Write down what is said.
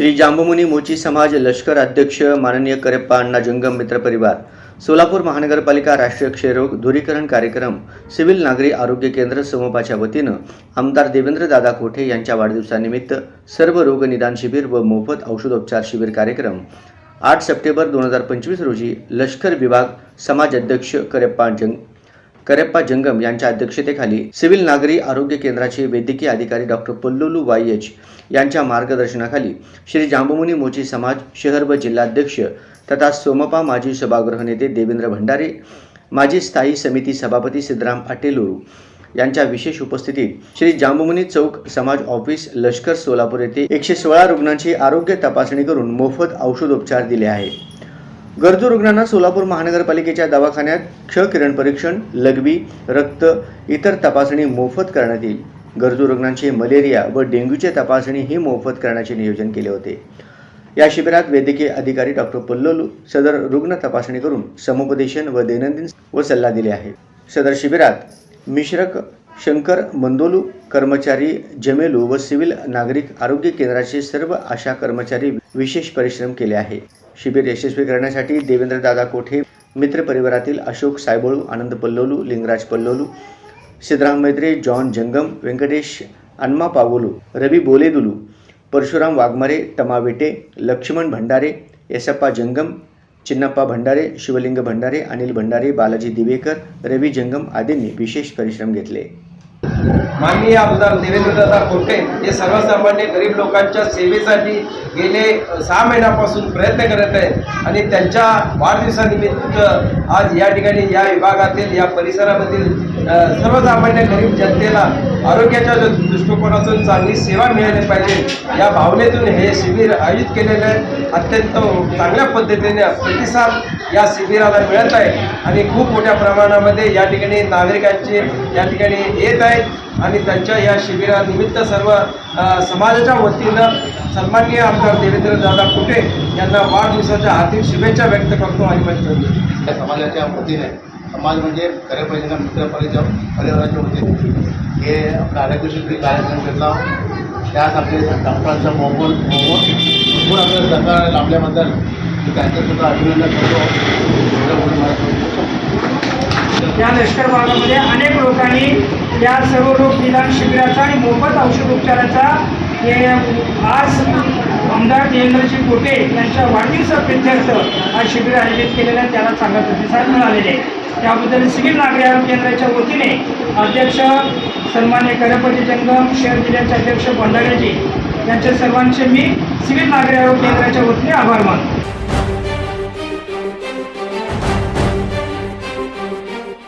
श्री जांबुमुनी मोची समाज लष्कर अध्यक्ष माननीय करेप्पा अण्णा जंगम मित्र परिवार सोलापूर महानगरपालिका राष्ट्रीय क्षयरोग दूरीकरण कार्यक्रम सिव्हिल नागरी आरोग्य केंद्र समोपाच्या वतीनं आमदार देवेंद्र दादा कोठे यांच्या वाढदिवसानिमित्त सर्व रोग निदान शिबिर व मोफत औषधोपचार शिबिर कार्यक्रम आठ सप्टेंबर दोन हजार पंचवीस रोजी लष्कर विभाग समाज अध्यक्ष करेप्पा जंग करेप्पा जंगम यांच्या अध्यक्षतेखाली सिव्हिल नागरी आरोग्य केंद्राचे वैद्यकीय अधिकारी डॉक्टर पल्लुलू वाय एच यांच्या मार्गदर्शनाखाली श्री जांबुमुनी मोची समाज शहर व जिल्हाध्यक्ष तथा सोमपा माजी सभागृह नेते देवेंद्र भंडारे माजी स्थायी समिती सभापती सिद्धराम अटेलुरू यांच्या विशेष उपस्थितीत श्री जांबुमुनी चौक समाज ऑफिस लष्कर सोलापूर येथे एकशे सोळा रुग्णांची आरोग्य तपासणी करून मोफत औषधोपचार दिले आहे गरजू रुग्णांना सोलापूर महानगरपालिकेच्या दवाखान्यात क्ष किरण परीक्षण लघवी रक्त इतर तपासणी मोफत करण्यात येईल. गरजू रुग्णांची मलेरिया व डेंग्यूची तपासणी ही मोफत करण्याचे नियोजन केले होते. या शिबिरात वैद्यकीय अधिकारी डॉक्टर पल्लोलू सदर रुग्ण तपासणी करून समुपदेशन व दैनंदिन व सल्ला दिले आहे सदर शिबिरात मिश्रक शंकर मंदोलू कर्मचारी जमेलू व सिव्हिल नागरिक आरोग्य केंद्राचे सर्व आशा कर्मचारी विशेष परिश्रम केले आहे शिबिर यशस्वी करण्यासाठी देवेंद्रदादा कोठे मित्रपरिवारातील अशोक सायबळू आनंद पल्लोलू लिंगराज पल्लोलू सिद्धराम मैत्रे जॉन जंगम व्यंकटेश अन्मा पावोलू रवी बोलेदुलू परशुराम वाघमारे तमावेटे लक्ष्मण भंडारे येसप्पा जंगम चिन्नप्पा भंडारे शिवलिंग भंडारे अनिल भंडारे बालाजी दिवेकर रवी जंगम आदींनी विशेष परिश्रम घेतले. माननीय आमदार देवेंद्रदादा कोटे हे सर्वसामान्य गरीब लोकांच्या सेवेसाठी गेले सहा महिन्यापासून प्रयत्न करत आहेत आणि त्यांच्या वाढदिवसानिमित्त आज या ठिकाणी या विभागातील या परिसरामधील सर्वसामान्य गरीब जनतेला आरोग्याच्या दृष्टिकोनातून चांगली सेवा मिळाली पाहिजे. या भावनेतून हे शिबिर आयोजित केलेलं आहे. अत्यंत चांगल्या पद्धतीने प्रतिसाद या शिबिराला मिळत आहे. आणि खूप मोठ्या प्रमाणामध्ये या ठिकाणी नागरिकांचे या ठिकाणी येत आहेत. आणि त्यांच्या या शिबिरानिमित्त सर्व समाजाच्या वतीनं सन्माननीय आमदार देवेंद्र दादा कुटे यांना वाढदिवसाच्या हार्दिक शुभेच्छा व्यक्त करतो आणि म्हणतो त्या समाजाच्या वतीने समाज म्हणजे खऱ्या पाहिजे मित्र परिचय परिवाराच्या वतीने. हे आपला आरोग्य कार्यक्रम घेतला. त्यात आपले डॉक्टरांचा मोफत मोफत भरपूर आपल्याला सरकार लाभल्याबद्दल मी त्यांचं सुद्धा अभिनंदन करतो. या लष्कर भागामध्ये अनेक लोकांनी या सर्व रोग निदान शिबिराचा आणि मोफत औषध उपचाराचा हे आज आमदार देवेंद्रजी कोटे यांच्या वाढदिवसाप्रित्यर्थ हा शिबिर आयोजित केलेला आहे. त्याला चांगला प्रतिसाद मिळालेला आहे. त्याबद्दल सिव्हिल नागरी आरोग्य केंद्राच्या वतीने अध्यक्ष सन्मान्य करपती जंगम शहर जिल्ह्याचे अध्यक्ष भंडारेजी यांच्या सर्वांचे मी सिव्हिल नागरी आरोग्य केंद्राच्या वतीने आभार मानतो.